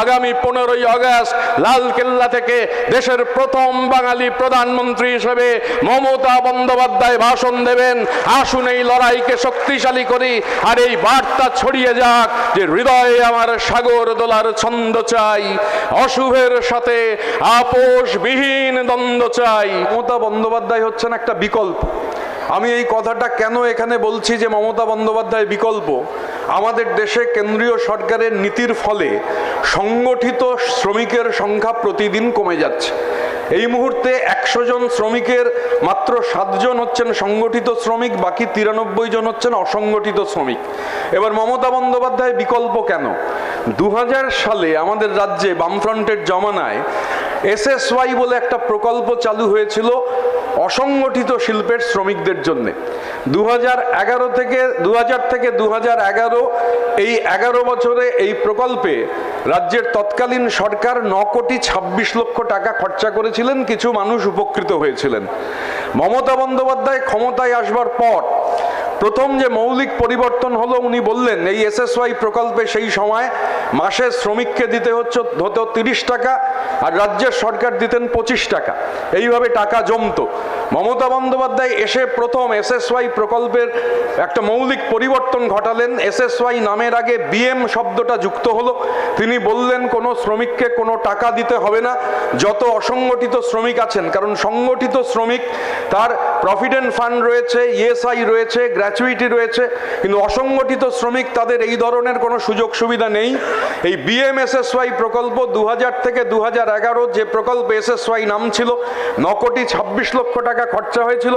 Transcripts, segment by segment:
আগামী পনেরোই আগস্ট লালকেল্লা থেকে দেশের প্রথম বাঙালি প্রধানমন্ত্রী হিসেবে মমতা বন্দ্যোপাধ্যায় ভাষণ দেবেন। আসুন এই লড়াইকে শক্তিশালী করি আর এই বার্তা ছড়িয়ে যাক যে হৃদয়ে আমার সাগর দোলার ছন্দ চাই, অশুভের সাথে আপোষবিহীন দ্বন্দ্ব চাই। মমতা বন্দ্যোপাধ্যায় হচ্ছেন একটা বিকল্প। আমি এই কথাটা কেন এখানে বলছি যে মমতা বন্দ্যোপাধ্যায় বিকল্প? আমাদের দেশে কেন্দ্রীয় সরকারের নীতির ফলে সংগঠিত শ্রমিকের সংখ্যা প্রতিদিন কমে যাচ্ছে। এই মুহূর্তে একশো জন শ্রমিকের মাত্র সাতজন হচ্ছেন সংগঠিত শ্রমিক, বাকি তিরানব্বই জন হচ্ছেন অসংগঠিত শ্রমিক। এবার মমতা বন্দ্যোপাধ্যায় বিকল্প কেন? দু হাজার সালে আমাদের রাজ্যে বামফ্রন্টের জমানায় এসএসওয়াই বলে একটা প্রকল্প চালু হয়েছিল অসংগঠিত শিল্পের শ্রমিকদের জন্য। দু থেকে দু হাজার থেকে দু হাজার এগারো এই এগারো বছরে এই প্রকল্পে রাজ্যের তৎকালীন সরকার ন কোটি ছাব্বিশ লক্ষ টাকা খরচা করেছিলেন, কিছু মানুষ উপকৃত হয়েছিলেন। মমতা বন্দ্যোপাধ্যায় ক্ষমতায় আসবার পর প্রথম যে মৌলিক পরিবর্তন হলো, উনি বললেন, এই এসএসওয়াই প্রকল্পে সেই সময় মাসে শ্রমিককে দিতে হচ্ছে, হতো তিরিশ টাকা আর রাজ্যের সরকার দিতেন পঁচিশ টাকা। এইভাবে টাকা জমতো। মমতা বন্দ্যোপাধ্যায় এসে প্রথম এসএসওয়াই প্রকল্পের একটা মৌলিক পরিবর্তন ঘটালেন। এসএসওয়াই নামের আগে বিএম শব্দটা যুক্ত হলো। তিনি বললেন, কোনো শ্রমিককে কোনো টাকা দিতে হবে না, যত অসংগঠিত শ্রমিক আছেন। কারণ সংগঠিত শ্রমিক তার প্রভিডেন্ট ফান্ড রয়েছে ইএসআই রয়েছে গ্র্যাচুইটি রয়েছে, কিন্তু অসংগঠিত শ্রমিক তাদের এই ধরনের কোনো সুযোগ সুবিধা নেই। এই বিএমএসএসওয়াই প্রকল্প দু হাজার থেকে দু হাজার এগারো যে প্রকল্প এসএসওয়াই নাম ছিল ন কোটি ছাব্বিশ লক্ষ টাকা খরচা হয়েছিল।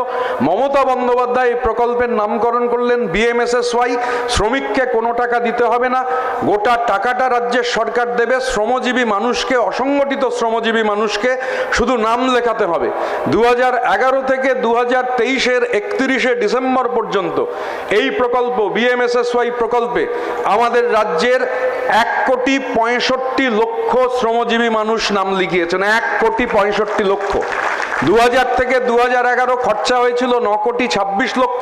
মমতা বন্দ্যোপাধ্যায় এই প্রকল্পের নামকরণ করলেন বিএমএসএসওয়াই শ্রমিককে কোনো টাকা দিতে হবে না, গোটা টাকাটা রাজ্যের সরকার দেবে, শ্রমজীবী মানুষকে, অসংগঠিত শ্রমজীবী মানুষকে শুধু নাম লেখাতে হবে। দু হাজার এগারো থেকে দু হাজার হাজার তেইশের একত্রিশে ডিসেম্বর পর্যন্ত এই প্রকল্প বিএমএসএসওয়াই প্রকল্পে আমাদের রাজ্যের এক কোটি পঁয়ষট্টি লক্ষ শ্রমজীবী মানুষ নাম লিখিয়েছেন। এক কোটি পঁয়ষট্টি লক্ষ। দু হাজার থেকে দু হাজার এগারো খরচা হয়েছিল ন কোটি ছাব্বিশ লক্ষ,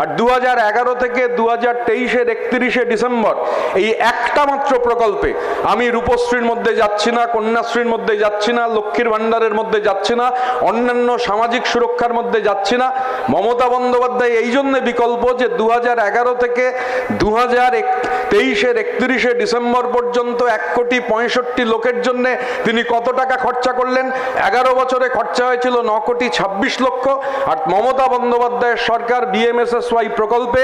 আর দু হাজার এগারো থেকে দু হাজার তেইশের একত্রিশে ডিসেম্বর, এই একটা মাত্র প্রকল্পে। আমি রূপশ্রীর মধ্যে যাচ্ছি না, কন্যাশ্রীর মধ্যে যাচ্ছি না, লক্ষ্মীর ভাণ্ডারের মধ্যে যাচ্ছি না, অন্যান্য সামাজিক সুরক্ষার মধ্যে যাচ্ছি না। মমতা বন্দ্যোপাধ্যায় এই জন্যে বিকল্প যে দু হাজার এগারো থেকে দু হাজার তেইশের একত্রিশে ডিসেম্বর পর্যন্ত এক কোটি পঁয়ষট্টি লোকের জন্যে তিনি কত টাকা খরচা করলেন? এগারো বছরে খরচা হয়েছিল ন কোটি ছাব্বিশ লক্ষ। আর মমতা বন্দ্যোপাধ্যায়ের সরকার বিএমএসএসওয়াই প্রকল্পে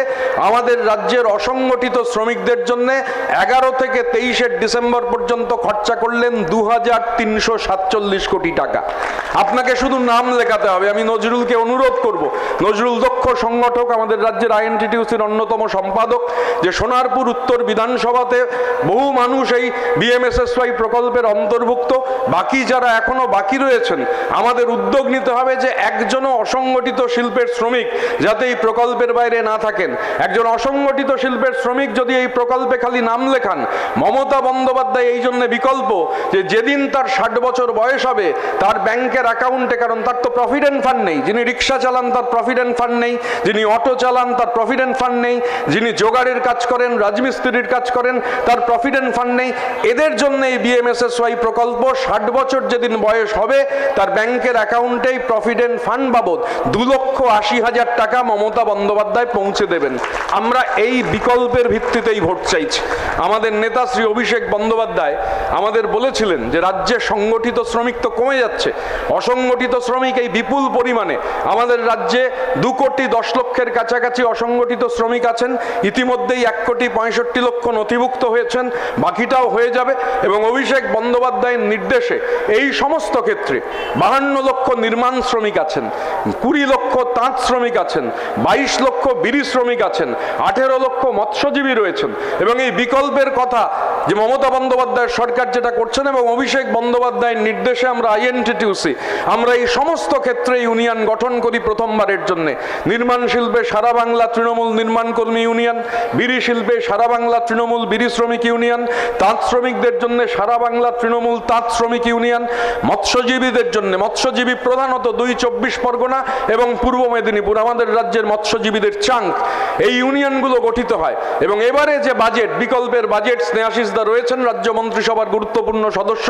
আমাদের রাজ্যের অসংগঠিত শ্রমিকদের জন্য এগারো থেকে তেইশের ডিসেম্বর পর্যন্ত খরচা করলেন দু হাজার তিনশো সাতচল্লিশ কোটি টাকা। আপনাকে শুধু নাম লেখাতে হবে, আমি নজরুলকে অনুরোধ করব। নজরুল দক্ষ সংগঠক, আমাদের রাজ্যের আইএনটিটিউসির অন্যতম সম্পাদক, যে সোনারপুর উত্তর বিধানসভাতে বহু মানুষ এই বিএমএসএসওয়াই প্রকল্পের অন্তর্ভুক্ত। বাকি যারা এখনও বাকি রয়েছেন, আমাদের উদ্যোগ নিতে হবে যে একজনও অসংগঠিত শিল্পের শ্রমিক যাতে এই প্রকল্পের বাইরে না থাকেন। একজন অসংগঠিত শিল্পের শ্রমিক যদি এই প্রকল্পে খালি নাম লেখান, মমতা বন্দ্যোপাধ্যায় এই জন্য বিকল্প যে যেদিন তার ষাট বছর বয়স হবে, তার ব্যাংকের অ্যাকাউন্টে কারণ তার তো প্রভিডেন্ট ফান্ড নেই। যিনি রিক্সা চালান, তার প্রভিডেন্ট ফান্ড নেই। যিনি অটো চালান, তার প্রভিডেন্ট ফান্ড নেই। যিনি জোগাড়ের কাজ করেন, রাজমিস্ত্রির কাজ করেন, তার প্রভিডেন্ট ফান্ড নেই। এদের জন্য এই বিএমএসএসওয়াই প্রকল্প ষাট বছর যেদিন বয়স হবে, তার ব্যাংকের অ্যাকাউন্টেই প্রভিডেন্ট ফান্ড বাবদ দু লক্ষ আশি হাজার টাকা মমতা বন্দ্যোপাধ্যায় পৌঁছে দেবেন। আমরা এই বিকল্পের ভিত্তিতেই ভোট চাইছি। আমাদের নেতা শ্রী অভিষেক বন্দ্যোপাধ্যায় আমাদের বলেছিলেন যে রাজ্যে সংগঠিত শ্রমিক তো কমে যাচ্ছে, অসংগঠিত শ্রমিক এই বিপুল পরিমাণে। আমাদের রাজ্যে দু কোটি দশ লক্ষের কাছাকাছি অসংগঠিত শ্রমিক আছেন, ইতিমধ্যেই এক কোটি পঁয়ষট্টি লক্ষ নথিভুক্ত হয়েছেন, বাকিটাও হয়ে যাবে এবং অভিষেক বন্দ্যোপাধ্যায়ের নির্দেশে এই সমস্ত ক্ষেত্রে বাহান্ন লক্ষ নির্মাণ শ্রমিক আছেন। কুড়ি লক্ষ তাঁত শ্রমিক আছেন, বাইশ লক্ষ বিড়ি শ্রমিক আছেন, আঠেরো লক্ষ মৎস্যজীবী রয়েছেন এবং এই বিকল্পের কথা যে মমতা বন্দ্যোপাধ্যায়ের সরকার যেটা করছেন এবং অভিষেক বন্দ্যোপাধ্যায়ের নির্দেশে আমরা আইএনটিটিউসি আমরা এই সমস্ত ক্ষেত্রে ইউনিয়ন গঠন করি প্রথমবারের জন্য। নির্মাণ শিল্পে সারা বাংলা তৃণমূল নির্মাণ কর্মী ইউনিয়ন, বিড়ি শিল্পে সারা বাংলা তৃণমূল বিড়ি শ্রমিক ইউনিয়ন, তাঁত শ্রমিকদের জন্য সারা বাংলা তৃণমূল তাঁত শ্রমিক ইউনিয়ন, মৎস্যজীবীদের জন্য, মৎস্যজীবী প্রধানত দুই চব্বিশ পরগনা এবং পূর্ব মেদিনীপুর, আমাদের রাজ্যের মৎস্যজীবীদের চাঙ্ক, এই ইউনিয়নগুলো গঠিত হয়। এবং এবারে যে বাজেট, বিকল্পের বাজেট স্নেহাশিসদা রয়েছেন রাজ্য মন্ত্রিসভার গুরুত্বপূর্ণ সদস্য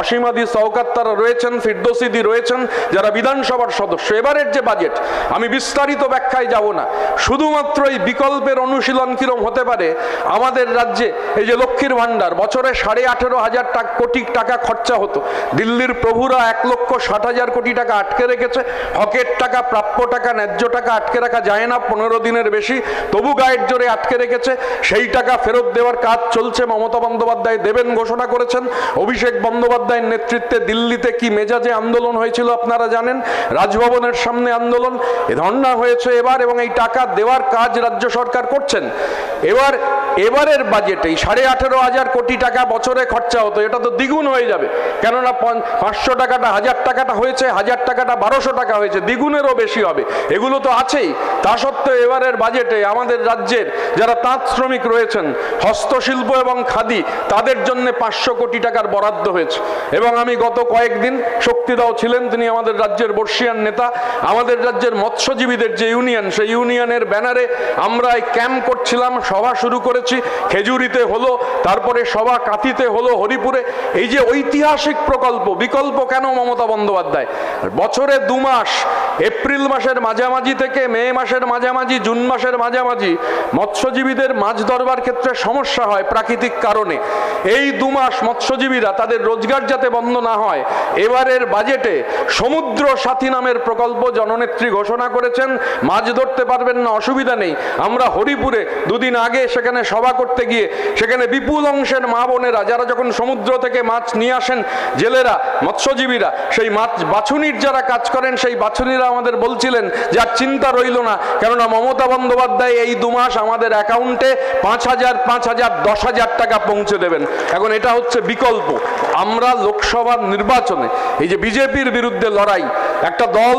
অসীমাদি সৌকাত তারা রয়েছেন ফিরদোসিদি রয়েছেন, যারা বিধানসভার সদস্য। এবারের যে বাজেট, আমি বিস্তারিত ব্যাখ্যায় যাব না। শুধুমাত্র এই বিকল্পের অনুশীলন কিরম হতে পারে, আমাদের রাজ্যে এই যে লক্ষ্মীর ভাণ্ডার, বছরে সাড়ে আঠেরো হাজার কোটি টাকা খরচা হতো। দিল্লির প্রভুরা এক লক্ষ ষাট হাজার কোটি টাকা আটকে রেখেছে, হকের টাকা প্রাপ্য টাকা, ন্যায্য টাকা আটকে রাখা যায় না, পনেরো দিনের বেশি। তবু গায়ের জোরে আটকে রেখেছে। সেই টাকা ফেরত দেওয়ার কাজ চলছে, মমতা বন্দ্যোপাধ্যায় দেবেন ঘোষণা করেছেন। অভিষেক বন্দ্যোপাধ্যায়ের নেতৃত্বে দিল্লিতে কি মেজাজে আন্দোলন হয়েছিল আপনারা জানেন? রাজভবনের সামনে আন্দোলন, এ ধর্ণা হয়েছে এবার এবং এই টাকা দেওয়ার কাজ রাজ্য সরকার করছেন। এবার, এবারের বাজেটে সাড়ে আঠেরো হাজার কোটি টাকা বছরে খরচা হতো, এটা তো দ্বিগুণ হয়ে যাবে। কেননা পাঁচশো টাকাটা, হাজার টাকাটা হয়েছে, হাজার টাকাটা বারোশো টাকা হয়েছে, দ্বিগুণেরও বেশি হবে। এগুলো তো আছেই। তা সত্ত্বেও এবারের বাজেটে আমাদের রাজ্যের যারা তাঁত শ্রমিক রয়েছেন, হস্তশিল্প এবং খাদি, তাদের জন্য পাঁচশো কোটি টাকার বরাদ্দ হয়েছে। এবং আমি গত কয়েকদিন শক্তিদাও ছিলেন, তিনি আমাদের রাজ্যের বর্ষিয়ান নেতা। আমাদের রাজ্যের মৎস্যজীবীদের যে ইউনিয়ন, সেই ইউনিয়নের ব্যানারে আমরা এই ক্যাম্প করছিলাম, সভা শুরু করেছি, খেজুরিতে হলো, তারপরে সভা কাতিতে হলো, হরিপুরে। এই যে ঐতিহাসিক প্রকল্প, বিকল্প কেন মমতা বন্দ্যোপাধ্যায়? বছরে দু মাস, এপ্রিল মাসের মাঝামাঝি থেকে মে মাসের মাঝামাঝি, জুন মাসের মাঝামাঝি মৎস্যজীবীদের মাছ ধরবার ক্ষেত্রে সমস্যা হয় প্রাকৃতিক কারণে। এই দু মাস মৎস্যজীবীরা তাদের রোজগার যাতে বন্ধ না হয়, এবারের বাজেটে সমুদ্র সাথী নামের প্রকল্প জননেত্রী ঘোষণা করেছেন, মাছ ধরতে পারবেন না, অসুবিধা নেই। আমরা হরিপুরে দুদিন আগে সেখানে সভা করতে গিয়ে, সেখানে বিপুল অংশের মা বোনেরা, যারা যখন সমুদ্র থেকে মাছ নিয়ে আসেন, জেলেরা, মৎস্যজীবীরা, সেই মাছ বাছুনির যারা কাজ করেন, সেই বাছুনিরা আমাদের বলছিলেন যে যার চিন্তা রইল না। কেননা মমতা বন্দ্যোপাধ্যায় এই দু মাস আমাদের অ্যাকাউন্টে পাঁচ হাজার পাঁচ হাজার, দশ হাজার টাকা পৌঁছে দেবেন। এখন এটা হচ্ছে বিকল্প। আমরা লোকসভার নির্বাচনে এই যে বিজেপির বিরুদ্ধে লড়াই, একটা দল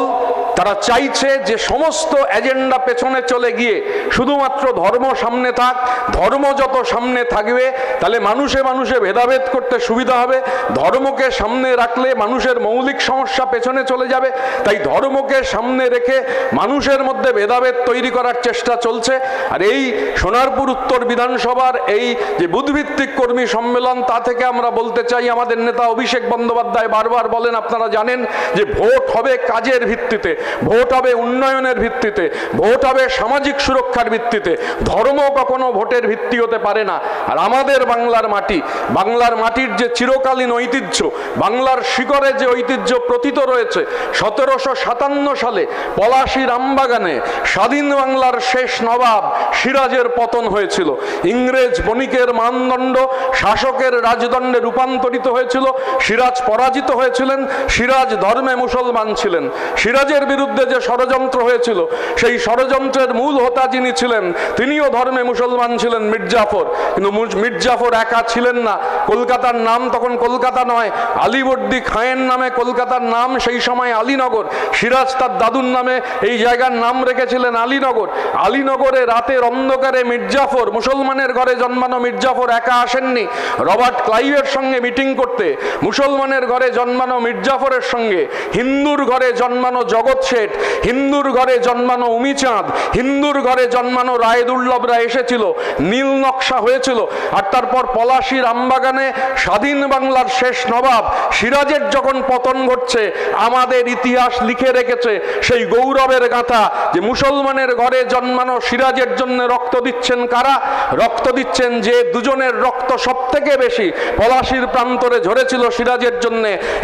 তারা চাইছে যে সমস্ত এজেন্ডা পেছনে চলে গিয়ে শুধুমাত্র ধর্ম সামনে থাক, ধর্ম যত সামনে থাকবে, তাহলে মানুষে মানুষে ভেদাভেদ করতে সুবিধা হবে। ধর্মকে সামনে রাখলে মানুষের মৌলিক সমস্যা পেছনে চলে যাবে। তাই ধর্মকে সামনে রেখে মানুষের মধ্যে ভেদাভেদ তৈরি করার চেষ্টা চলছে। আর এই সোনারপুর উত্তর বিধানসভার এই যে বুধভিত্তিক কর্মী সম্মেলন, তা থেকে আমরা বলতে চাই, আমাদের নেতা অভিষেক বন্দ্যোপাধ্যায় বারবার বলেন, আপনারা জানেন যে ভোট হবে কাজের ভিত্তিতে। ভোট হবে উন্নয়নের ভিত্তিতে, ভোট হবে সামাজিক সুরক্ষার ভিত্তিতে, ধর্ম কখনো ভোটের ভিত্তি হতে পারে না। আর আমাদের বাংলার মাটি, বাংলার মাটির যে চিরকালীন ঐতিহ্য, বাংলার শিকরে যে ঐতিহ্য প্রতীত রয়েছে, সতেরোশো সাতান্ন সালে পলাশী রামবাগানে স্বাধীন বাংলার শেষ নবাব সিরাজের পতন হয়েছিল। ইংরেজ বণিকের মানদণ্ড শাসকের রাজদণ্ডে রূপান্তরিত হয়েছিল। সিরাজ পরাজিত হয়েছিলেন, সিরাজ ধর্মে মুসলমান ছিলেন। সিরাজের বিরুদ্ধে যে ষড়যন্ত্র হয়েছিল, সেই ষড়যন্ত্রের মূল হোতা যিনি ছিলেন, তিনিও ধর্মে মুসলমান ছিলেন মির্জাফর। কিন্তু মির্জাফর একা ছিলেন না। কলকাতার নাম তখন কলকাতা নয়, আলিবর্দি খায়ের নামে কলকাতার নাম, সেই সময় আলীনগর। সিরাজ তার দাদুর নামে এই জায়গার নাম রেখেছিলেন আলীনগর। আলীনগরে রাতের অন্ধকারে মির্জাফর, মুসলমানের ঘরে জন্মানো মির্জাফর একা আসেননি। রবার্ট ক্লাইভের সঙ্গে মিটিং করতে, মুসলমানের ঘরে জন্মানো মির্জাফরের সঙ্গে, হিন্দুর ঘরে জন্মানো জগৎ শেঠ হিন্দুর ঘরে জন্মানো উমিচাঁদ, হিন্দুর ঘরে জন্মানো রায়দুর্লভরা এসেছিল, নীল নকশা হয়েছিল। আর তারপর পলাশী রামবাগানে স্বাধীন বাংলার শেষ নবাব সিরাজের যখন পতন ঘটছে, আমাদের ইতিহাস লিখে রেখেছে সেই গৌরবের গাথা যে মুসলমানের ঘরে জন্মানো সিরাজের জন্য রক্ত দিচ্ছেন কারা? রক্ত দিচ্ছেন যে দুজনের রক্ত সব থেকে বেশি পলাশির প্রান্তরে ঝরেছিল সিরাজের জন্য।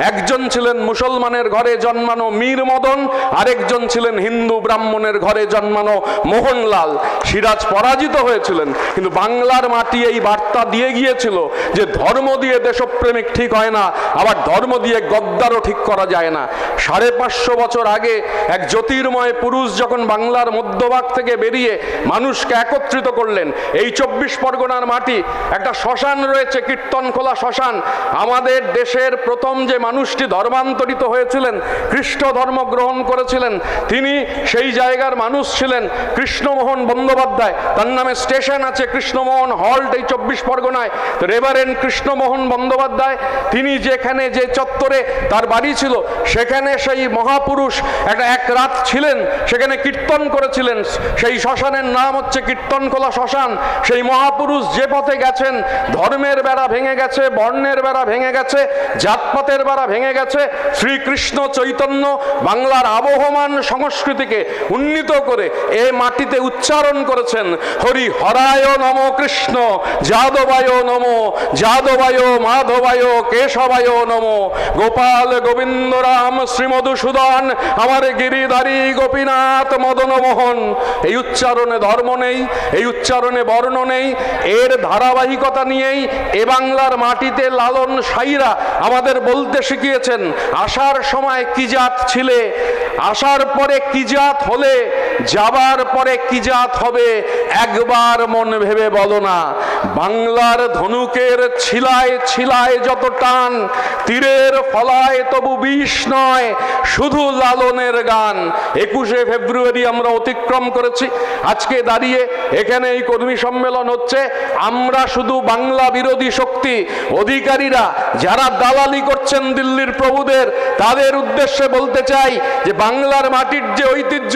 একজন ছিলেন মুসলমানের ঘরে জন্মানো মীর মদন আরেকজন ছিলেন হিন্দু ব্রাহ্মণের ঘরে জন্মানো মোহনলাল। সিরাজ পরাজিত হয়েছিলেন, কিন্তু বাংলার মাটি এই বার্তা দিয়ে গিয়েছিল যে ধর্ম দিয়ে দেশপ্রেমিক ঠিক হয় না, আবার ধর্ম দিয়ে গদ্দারও ঠিক করা যায় না। সাড়ে পাঁচশো বছর আগে এক জ্যোতির্ময় পুরুষ যখন বাংলার মধ্যভাগ থেকে বেরিয়ে মানুষকে একত্রিত করলেন, এই চব্বিশ পরগনার মাটি, একটা শ্মশান রয়েছে, কীর্তন খোলা শ্মশান। আমাদের দেশের প্রথম যে মানুষটি ধর্মান্তরিত হয়েছিলেন খ্রিস্ট ধর্ম গ্রহণ করেছিলেন। তিনি সেই জায়গার মানুষ ছিলেন কৃষ্ণমোহন বন্দ্যোপাধ্যায়। তার নামে স্টেশন আছে কৃষ্ণমোহন হল্ট এই চব্বিশ পরগনায়। রেভারেন্ড কৃষ্ণমোহন বন্দ্যোপাধ্যায়, তিনি যেখানে যে চত্বরে তার বাড়ি ছিল, সেখানে সেই মহাপুরুষ একটা এক রাত ছিলেন, সেখানে কীর্তন করেছিলেন। সেই শ্মশানের নাম হচ্ছে কীর্তনখোলা শ্মশান। সেই মহাপুরুষ যে পথে গেছেন, ধর্মের বেড়া ভেঙে গেছে, বর্ণের বেড়া ভেঙে গেছে, জাতপাতের বেড়া ভেঙে গেছে। শ্রীকৃষ্ণ চৈতন্য বাংলার আবহমান সংস্কৃতিকে উন্নীত করে এ মাটিতে উচ্চারণ করেছেন হরি হরায় নম কৃষ্ণ, যাদবায় নম, যাদবায় মাধবায় কেশবায় নম। গোপাল গোবিন্দ রাম শ্রীমধুসূদন, আমার গিরিধারী গোপীনাথ মদন মোহন। এই উচ্চারণে ধর্ম নেই, এই উচ্চারণে বর্ণ নেই, এর ধারাবাহিকতা নিয়েই এ বাংলার মাটিতে লালন সাইরা আমাদের বলতে শিখিয়েছেন আসার সময় কি জাত ছিলে? আসার পরে কিজাত হলে যাবার পরে কি জাত হবে, একবার মন ভেবে বলো না। বাংলার ধনুকের ছিলায় ছিলায় যত টান, তীরের ফলায় তবু বিষ নয়, শুধু লালনের গান। একুশে ফেব্রুয়ারি আমরা অতিক্রম করেছি। আজকে দাঁড়িয়ে এখানে এই কর্মী সম্মেলন হচ্ছে। আমরা শুধু বাংলা বিরোধী শক্তি, অধিকারীরা, যারা দালালি করছেন দিল্লির প্রভুদের, তাদের উদ্দেশ্যে বলতে চাই যে বাংলার মাটির যে ঐতিহ্য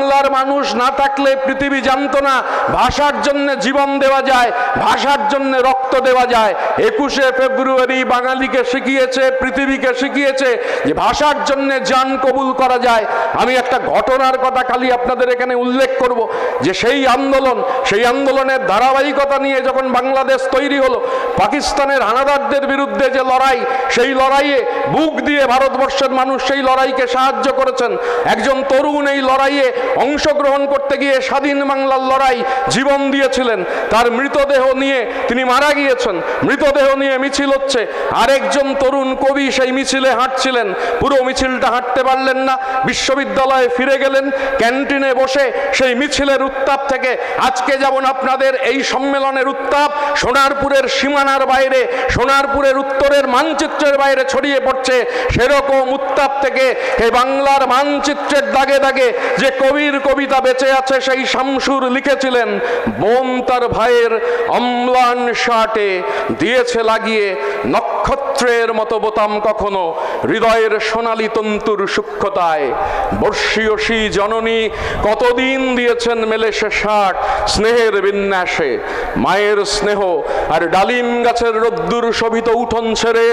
বাংলার মানুষ না থাকলে পৃথিবী জানত না, ভাষার জন্য জীবন দেওয়া যায়, ভাষার জন্য রক্ত দেওয়া যায়। একুশে ফেব্রুয়ারি বাঙালিকে শিখিয়েছে, পৃথিবীকে শিখিয়েছে যে ভাষার জন্য যান কবুল করা যায়। আমি একটা ঘটনার কথা খালি আপনাদের এখানে উল্লেখ করব যে সেই আন্দোলন, সেই আন্দোলনের ধারাবাহিকতা নিয়ে যখন বাংলাদেশ তৈরি হলো, পাকিস্তানের হানাদারদের বিরুদ্ধে যে লড়াই, সেই লড়াইয়ে বুক দিয়ে ভারতবর্ষের মানুষ সেই লড়াইকে সাহায্য করেছেন। একজন তরুণ এই লড়াইয়ে অংশগ্রহণ করতে গিয়ে স্বাধীন বাংলার লড়াই জীবন দিয়েছিলেন। তার মৃতদেহ নিয়ে তিনি মারা গিয়েছেন মৃতদেহ নিয়ে মিছিল হচ্ছে। আরেকজন তরুণ কবি সেই মিছিলে হাঁটছিলেন। পুরো মিছিলটা হাঁটতে পারলেন না। বিশ্ববিদ্যালয়ে ফিরে গেলেন। ক্যান্টিনে বসে সেই মিছিলের উত্তাপ থেকে আজকে যেমন আপনাদের এই সম্মেলনের উত্তাপ, সোনারপুরের সীমানার বাইরে, সোনারপুরের উত্তরের মানচিত্রের বাইরে ছড়িয়ে পড়ছে, সেরকম উত্তাপ থেকে এই বাংলার মানচিত্রের দাগে দাগে যে কবির কবিতা বেঁচে আছে সেই শামসুর লিখেছিলেন বোন তার ভাইয়ের অম্লান শার্টে দিয়েছে লাগিয়ে নক্ষত্রের মতো বোতাম কখনো হৃদয়ের সোনালী তন্তুর সূক্ষ্মতায়। বর্ষীয়সী জননী কতদিন দিয়েছেন মেলে সে ষাট স্নেহের বিন্যাসে। মায়ের স্নেহ আর ডালিম গাছের রোদ্দুর শোভিত উঠোন ছেড়ে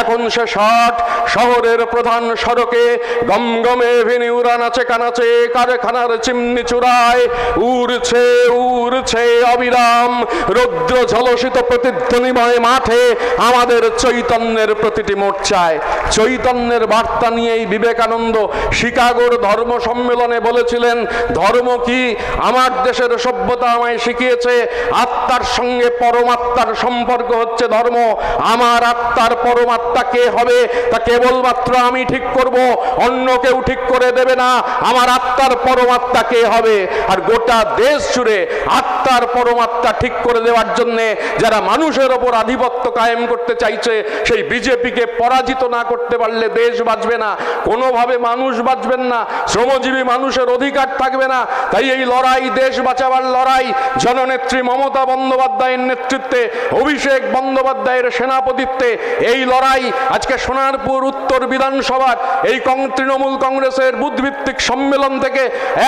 এখন সে ষাট শহরের প্রধান সড়কে গমগমে ভিনিউরা নাচে কানাচে কারখানার চিমনি চূড়ায়। উড়ছে উড়ছে অবিরাম রৌদ্র ঝলসিত প্রতিধ্বনিময় মাঠে আমাদের চৈতন্যের প্রতিটি মোর্চায়। চৈতন্যের বার্তা নিয়েই বিবেকানন্দ শিকাগোর ধর্ম সম্মেলনে বলেছিলেন, ধর্ম কি? আমার দেশের সভ্যতা আমায় শিখিয়েছে, আত্মার সঙ্গে পরমাত্মার সম্পর্ক হচ্ছে ধর্ম। আমার আত্মার পরমাত্মা কে হবে? তা কেবলমাত্র আমি ঠিক করব, অন্য কেউ ঠিক করে দেবে না। আমার আত্মার পরমাত্মা কে হবে? আর গোটা দেশ জুড়ে আত্মার পরমাত্মা ঠিক করে দেওয়ার জন্য যারা মানুষের ওপর আধিপত্য কায়েম করতে চাইছে, সেই বিজেপিকে পরাজিত না করতে পারলে দেশ বাঁচবে না। কোনোভাবে মানুষ বাঁচবেন না, শ্রমজীবী মানুষের অধিকার থাকবে না। তাই এই লড়াই, দেশ বাঁচাবার লড়াই, জননেত্রী মমতা বন্দ্যোপাধ্যায়ের নেতৃত্বে, অভিষেক বন্দ্যোপাধ্যায়ের সেনাপতিত্বে এই লড়াই আজকে সোনারপুর উত্তর বিধানসভার এই তৃণমূল কংগ্রেসের বুধভিত্তিক সম্মেলন থেকে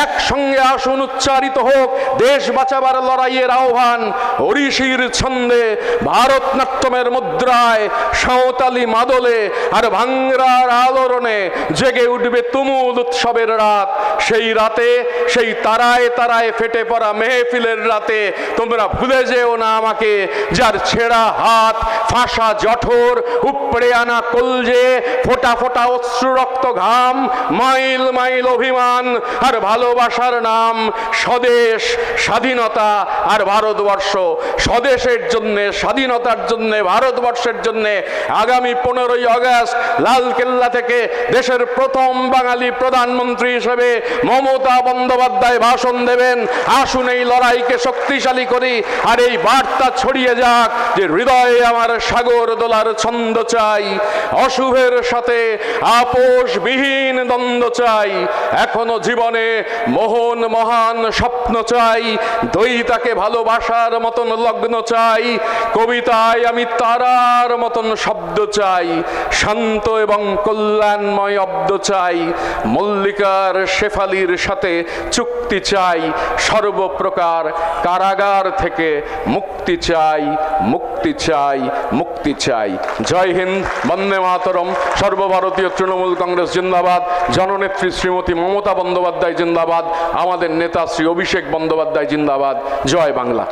একসঙ্গে আসুন, উচ্চারিত হোক। দেশ বাঁচাবার লড়াইয়ের আহ্বান ওড়িশির ছন্দে। ভারতনাট্যমের মুদ্রায় সাঁওতালি মাদলে আর ভাঙ্গরার আলোড়নে জেগে উঠবে তুমুল উৎসবের রাত। সেই রাতে, সেই তারায় তারায় ফেটে পড়া মেহফিলের রাতে তোমরা ভুলে যেও না আমাকে, যার ছেঁড়া হাত, ফাঁসা জঠর, উপড়ে আনা কলজে ফোটা ফোটা অশ্রু রক্ত ঘাম, মাইল মাইল অভিমান আর ভালোবাসার নাম স্বদেশ স্বাধীনতা আর ভারতবর্ষ। স্বদেশের জন্য স্বাধীনতার জন্য, ভারতবর্ষের জন্য আগামী পনেরোই আগস্ট লাল কেল্লা থেকে দেশের প্রথম বাঙালি প্রধানমন্ত্রী হিসেবে মমতা বন্দ্যোপাধ্যায় ভাষণ দেবেন। আসুন এই লড়াইকে শক্তিশালী করি আর এই বার্তা ছড়িয়ে যাক যে হৃদয়ে আমার সাগর দোলার ছন্দ চাই, অশুভের সাথে আপোষবিহীন দ্বন্দ্ব চাই, এখনও জীবনে মোহন মহান স্বপ্ন চাই দইতাকে ভালোবাসার মতন লগ্ন চাই কবিতায় আমি তারার মতন শব্দ চাই, শান্ত এবং কল্যাণময় অব্দ চাই, মল্লিকার শেফালির সাথে চুক্তি চাই, সর্বপ্রকার কারাগার থেকে মুক্তি চাই মুক্তি চাই মুক্তি চাই। জয় হিন্দ, বন্দে মাতরম। সর্বভারতীয় তৃণমূল কংগ্রেস জিন্দাবাদ। জননেত্রী শ্রীমতী মমতা বন্দ্যোপাধ্যায় জিন্দাবাদ। আমাদের নেতা শ্রী অভিষেক বন্দ্যোপাধ্যায় জিন্দাবাদ। জয় বাংলা।